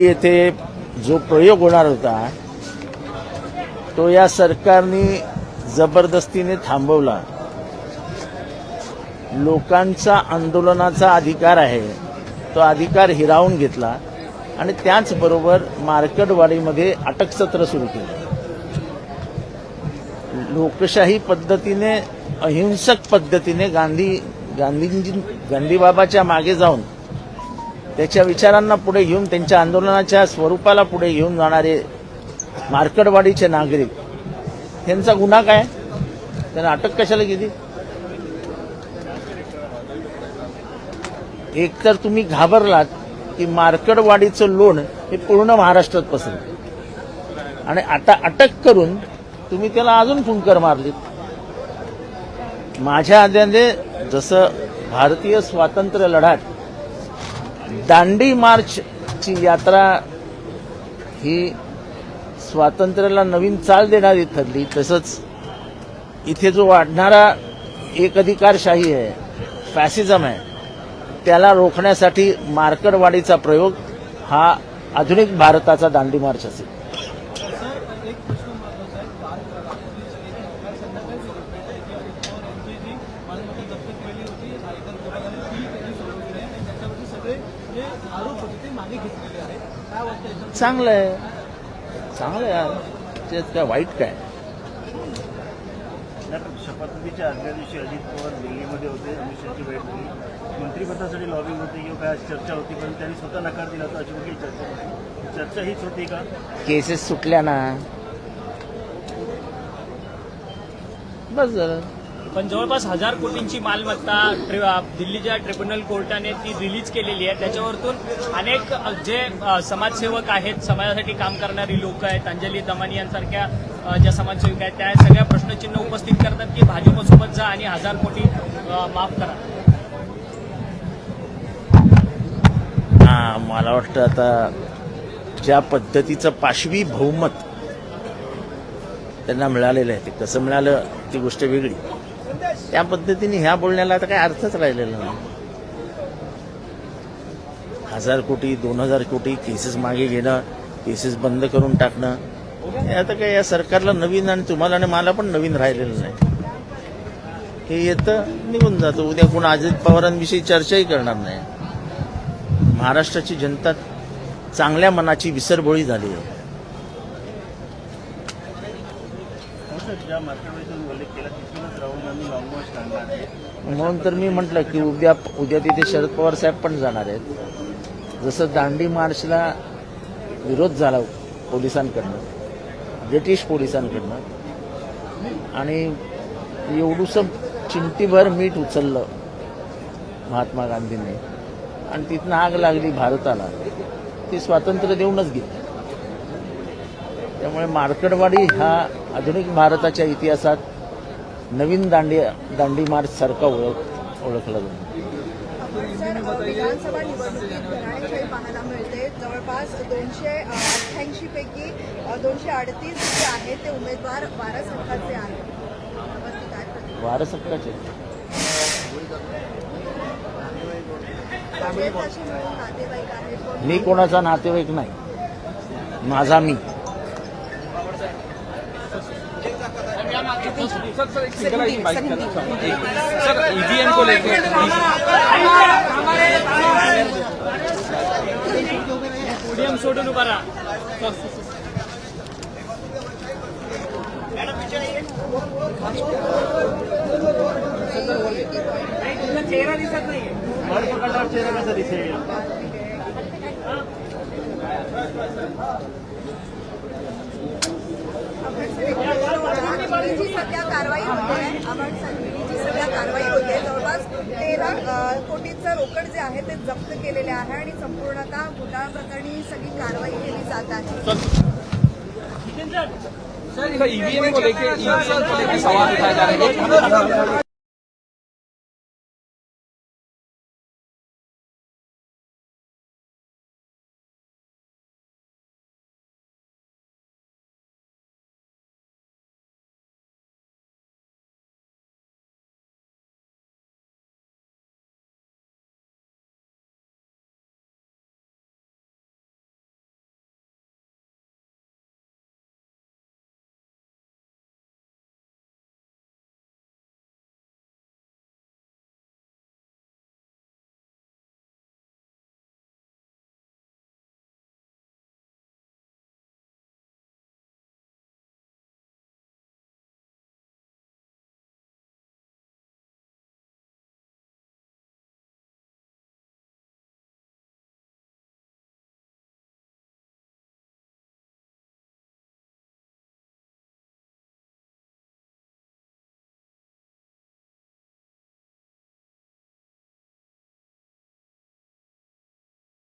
येथे जो प्रयोग होणार होता तो या सरकारने जबरदस्तीने थांबवला. लोकांचा आंदोलनाचा अधिकार आहे तो अधिकार हिरावून घेतला आणि त्याचबरोबर मार्केटवाडीमध्ये अटकसत्र सुरू केलं. लोकशाही पद्धतीने अहिंसक पद्धतीने गांधी गांधीजी गांधीबाबाच्या मागे जाऊन त्याच्या विचारांना पुढे घेऊन त्यांच्या आंदोलनाच्या स्वरूपाला पुढे घेऊन जाणारे मार्कडवाडीचे नागरिक त्यांचा गुन्हा काय? त्यांना अटक कशाला केली? एक तर तुम्ही घाबरलात की मार्कडवाडीचं लोण हे पूर्ण महाराष्ट्रात पसरलं. आणि आता अटक करून तुम्ही त्याला अजून फुंकर मारलीत. माझ्या आद्याने जसं भारतीय स्वातंत्र्य लढ्यात दांडी मार्चची यात्रा ही स्वातंत्र्याला नवीन चाल देणारी ठरली. तसंच इथे जो वाढणारा एक अधिकारशाही आहे फॅसिझम आहे त्याला रोखण्यासाठी मार्कडवाडीचा प्रयोग हा आधुनिक भारताचा दांडी मार्च असेल सर एक प्रश्न महत्त्वाचा आहे काल राष्ट्रपतींचे काल संध्याकाळी सुरू की आपल्यावरची जी मालमत्ता जप्त केली होती इतर कोर्टाने ती त्यांनी सोडवली आहे आणि त्याच्यावरती सगळे जे आरोप होते ते मागे घेतलेले आहेत काय वाटतं याच्यावर? चांगलं आहे. चांगलं आहे यार. त्यात काय वाईट काय? शपथविधीच्या आदल्या दिवशी अजित पवार दिल्लीमध्ये होते अमित शहाची भेट झाली. मंत्रिपदासाठी लॉबिंग होती किंवा काय चर्चा होती पण त्यांनी स्वतः नकार दिला होता अशी कुठली चर्चा होती चर्चा हीच होती का? केसेस सुटल्या ना. बस झालं. पण जवळपास हजार कोटींची मालमत्ता ट्रि- दिल्लीच्या ट्रिब्युनल कोर्टाने ती रिलीज केलेली आहे. त्याच्यावरतून अनेक जे समाजसेवक आहेत समाजासाठी काम करणारी लोक आहेत अंजली दमानी यांसारख्या ज्या समाजसेविका आहेत त्या सगळ्या प्रश्नचिन्ह उपस्थित करतात की भाजपसोबत जा आणि हजार कोटी माफ करा. मला वाटतं आता ज्या पद्धतीचं पाशवी बहुमत त्यांना मिळालेलं आहे ते कसं मिळालं ती गोष्ट वेगळी. त्या पद्धतीने ह्या बोलण्याला आता काही अर्थच राहिलेला नाही. हजार कोटी दोन हजार कोटी केसेस मागे घेणं केसेस बंद करून टाकणं हे आता काय या सरकारला नवीन आणि तुम्हाला आणि मला पण नवीन राहिलेलं नाही. हे येतं निघून जातं. उद्या कोण अजित पवारांविषयी चर्चाही करणार नाही. महाराष्ट्राची जनता चांगल्या मनाची विसरबोळी झाली आहे. हो ज्या मार्केटमध्ये उल्लेख केला म्हणून तर मी म्हटलं की उद्या उद्या तिथे शरद पवार साहेब पण जाणार आहेत. जसं दांडी मार्चला विरोध झाला पोलिसांकडनं ब्रिटिश पोलिसांकडनं आणि एवढूसं चिंटीभर मीठ उचललं महात्मा गांधींनी. आणि तिथनं आग लागली भारताला. ती स्वातंत्र्य देऊनच गेली. त्यामुळे मार्कडवाडी हा आधुनिक भारताच्या इतिहासात नवीन दांडी दांडी मार्च सारखा ओळख ओळखला जातो. सर विधानसभा निवडणुकीत घराणेशाही पाहायला मिळते. जवळपास दोनशे अठ्ठ्याऐंशी पैकी दोनशे अडतीस जे आहेत ते उमेदवार वारस हक्काचे आहेत? वारस हक्काचे मी कोणाचा नातेवाईक नाही. माझा मी. सर ईवीएम को लेके पोडियम सोडून उभा राहा मड पकडल्यावर चेहरा कसा दिसेल जी सध्या कारवाई होते आहे आव्हाड जी सध्या कारवाई होते आहे जवळपास तेरा कोटीचं रोकड जे आहे ते जप्त केलेले आहे आणि संपूर्णतः घोटाळा प्रकरणी सगळी कारवाई केली जात आहे. सर ईव्हीएम को लेके ईवीएम को लेके सवाल उठाए जा रहे हैं